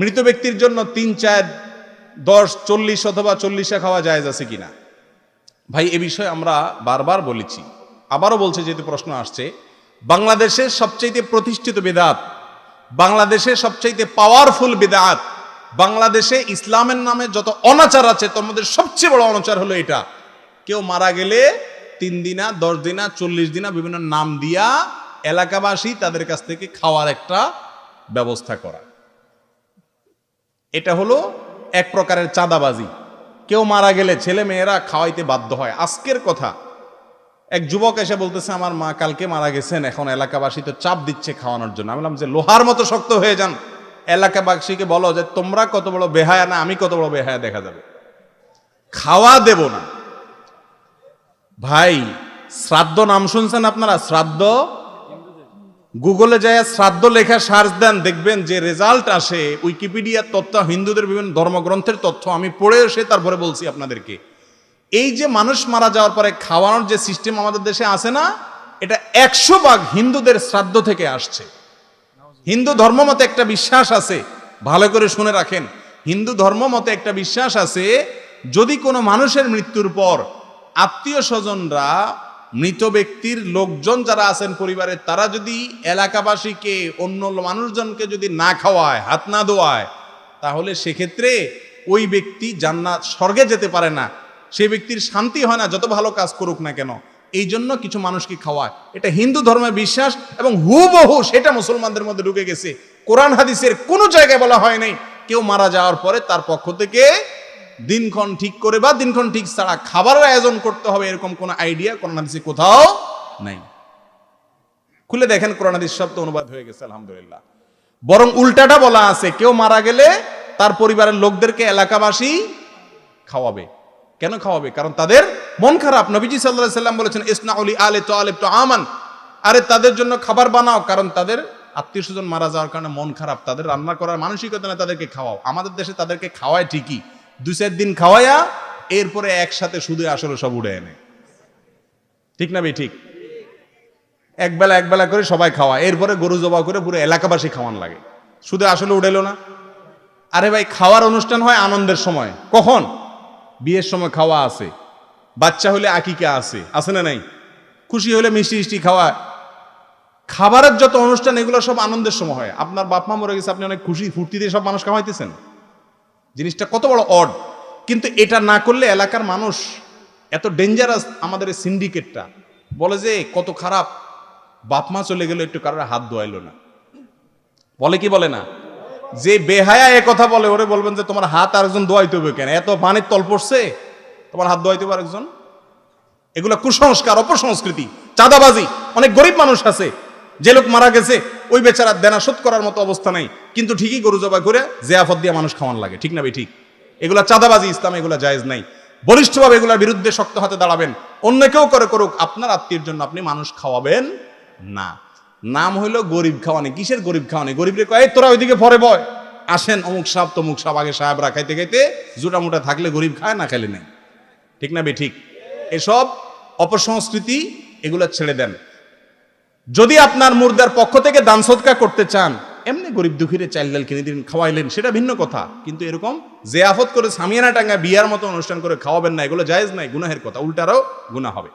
মৃত ব্যক্তির জন্য তিন চার, দশ, চল্লিশ অথবা চল্লিশে খাওয়া যায় আছে কিনা? ভাই, এ বিষয়ে আমরা বারবার বলেছি। আবারও বলছে যেহেতু প্রশ্ন আসছে বাংলাদেশের সবচাইতে প্রতিষ্ঠিত বেদাত বাংলাদেশের সবচাইতে পাওয়ারফুল বেদাত, বাংলাদেশে ইসলামের নামে যত অনাচার আছে, তোর মধ্যে সবচেয়ে বড় অনাচার হলো এটা। কেউ মারা গেলে তিন দিনা, দশ দিনা, চল্লিশ দিনা বিভিন্ন নাম দিয়া এলাকাবাসী তাদের কাছ থেকে খাওয়ার একটা ব্যবস্থা করা। এটা হলো এক প্রকারের চাঁদাবাজি। কেউ মারা গেলে ছেলে মেয়েরা খাওয়াইতে বাধ্য হয়। আজকের কথা, এক যুবক এসে বলতেছে, আমার মা কালকে মারা গেছেন, এখন এলাকাবাসী তো চাপ দিচ্ছে খাওয়ানোর জন্য। আমি বললাম, যে লোহার মতো শক্ত হয়ে যান। এলাকাবাসীকে বলো যে, তোমরা কত বড় বেহায়া না, আমি কত বড় বেহায়া দেখা যাবে। খাওয়া দেব না। ভাই, শ্রাদ্ধ নাম শুনছেন আপনারা? শ্রাদ্ধ গুগলে যায় শ্রাদ্ধ লেখা সার্চ দেন, দেখবেন যে রেজাল্ট আসে উইকিপিডিয়ার তথ্য, হিন্দুদের বিভিন্ন ধর্মগ্রন্থের তথ্য, আমি পড়ে এসে তারপরে বলছি আপনাদেরকে। এই যে মানুষ মারা যাওয়ার পরে খাওয়ানোর যে সিস্টেম আমাদের দেশে আসে না, এটা একশো ভাগ হিন্দুদের শ্রাদ্ধ থেকে আসছে। হিন্দু ধর্ম মতে একটা বিশ্বাস আছে, ভালো করে শুনে রাখেন। হিন্দু ধর্ম মতে একটা বিশ্বাস আছে, যদি কোনো মানুষের মৃত্যুর পর আত্মীয় স্বজনরা মৃত ব্যক্তির লোকজন যারা আছেন পরিবারের তারা যদি এলাকাবাসীকে, অন্য মানুষজনকে যদি না খাওয়ায়, হাত না দোয়ায় তাহলে সেক্ষেত্রে ওই ব্যক্তি জান্নাত স্বর্গে যেতে পারে না। সেই ব্যক্তির শান্তি হয় না, যত ভালো কাজ করুক না কেন। এই জন্য কিছু মানুষকে খাওয়ায়। এটা হিন্দু ধর্মের বিশ্বাস এবং হুবহু সেটা মুসলমানদের মধ্যে ঢুকে গেছে। কোরআন হাদিসের কোনো জায়গায় বলা হয় নাই, কেউ মারা যাওয়ার পরে তার পক্ষ থেকে দিনক্ষণ ঠিক করে বা দিনক্ষণ ঠিক ছাড়া খাবারের আয়োজন করতে হবে এরকম কোনো আইডিয়া কোরআন হাদিসে কোথাও নাই। খুলে দেখেন কোরআন হাদিস শব্দ অনুবাদ হয়ে গেছে, আলহামদুলিল্লাহ। বরং উল্টাটা বলা আছে, কেউ মারা গেলে তার পরিবারের লোকদেরকে এলাকাবাসী খাওয়াবে। কেন খাওয়াবে? কারণ তাদের মন খারাপ। নবীজি সাল্লাহ সাল্লাম বলেছেন ইসনা অলি আলে তো আলে তো আমান। আরে তাদের জন্য খাবার বানাও, কারণ তাদের আত্মীয় স্বজন মারা যাওয়ার কারণে মন খারাপ। তাদের রান্না করার মানসিকতা না তাদেরকে খাওয়াও। আমাদের দেশে তাদেরকে খাওয়ায় ঠিকই। দুই চার দিন খাওয়াইয়া এরপরে একসাথে শুধু আসলে সব উড়ে এনে। ঠিক না ভাই? ঠিক। একবেলা একবেলা করে সবাই খাওয়া এরপরে গরু জবা করে পুরো এলাকাবাসী খাওয়ান লাগে। শুধু আসলে উড়েলো না। আরে ভাই, খাওয়ার অনুষ্ঠান হয় আনন্দের সময়। কখন? বিয়ের সময় খাওয়া আছে। বাচ্চা হলে আকিকা আছে। আছে না নাই? খুশি হলে মিষ্টি মিষ্টি খাওয়া খাবারের যত অনুষ্ঠান, এগুলো সব আনন্দের সময় হয়। আপনার বাপ মা মরে গেছে, আপনি অনেক খুশি ফুর্তি দিয়ে সব মানুষ খাওয়াইতেছেন। জিনিসটা কত বড় অড কিন্তু এটা না করলে এলাকার মানুষ এত ডেঞ্জারাস আমাদের এই সিন্ডিকেটটা বলে যে, কত খারাপ। বাপ মা চলে গেল একটু কারোর হাত ধোয়াইলো না। বলে কি বলে না? যে বেহায়া এ কথা বলে, ওরে বলবেন যে, তোমার হাত আরেকজন দোয়াইতে হবে কেন? এত পানির তল পড়ছে। তোমার হাত দোয়াইতে হবে আরেকজন এগুলো কুসংস্কার, অপসংস্কৃতি, চাঁদাবাজি। অনেক গরিব মানুষ আছে। যে লোক মারা গেছে, ওই বেচারা দেনা শোধ করার মতো অবস্থা নাই। কিন্তু ঠিকই গরু জবাই করে জেয়াফত দিয়ে মানুষ খাওয়ান লাগে, ঠিক না ভাই, ঠিক? এগুলা চাঁদাবাজি, ইসলাম এগুলা জায়েজ নাই। বলিষ্ঠভাবে এগুলোর বিরুদ্ধে শক্ত হাতে দাঁড়াবেন। অন্য কেউ করে করুক, আপনার আত্মীয়ের জন্য আপনি মানুষ খাওয়াবেন না। নাম হইল গরিব খাওয়ানি। কিসের গরিব খাওয়ানি? গরিব রে কয়, "এই তোরা ওইদিকে পরে বয়। আসেন অমুক সাহেব তমুক সাহেব আগে সাহেবরা খাইতে খাইতে জুটা মুটা থাকলে গরিব খায়, না খেলে নেই। ঠিক না বে ঠিক? এসব অপসংস্কৃতি এগুলো ছেড়ে দেন। যদি আপনার মুর্দার পক্ষ থেকে দান সৎকা করতে চান, এমনি গরিব দুঃখীরে চাইল ডাল কিনে দিন, খাওয়াইলেন, সেটা ভিন্ন কথা। কিন্তু এরকম জেয়াফত করে সামিয়ানা টাঙ্গা বিয়ার মতো অনুষ্ঠান করে খাওয়াবেন না, এগুলো জায়েজ নাই, গুনাহের কথা, উল্টারও গুনা হবে।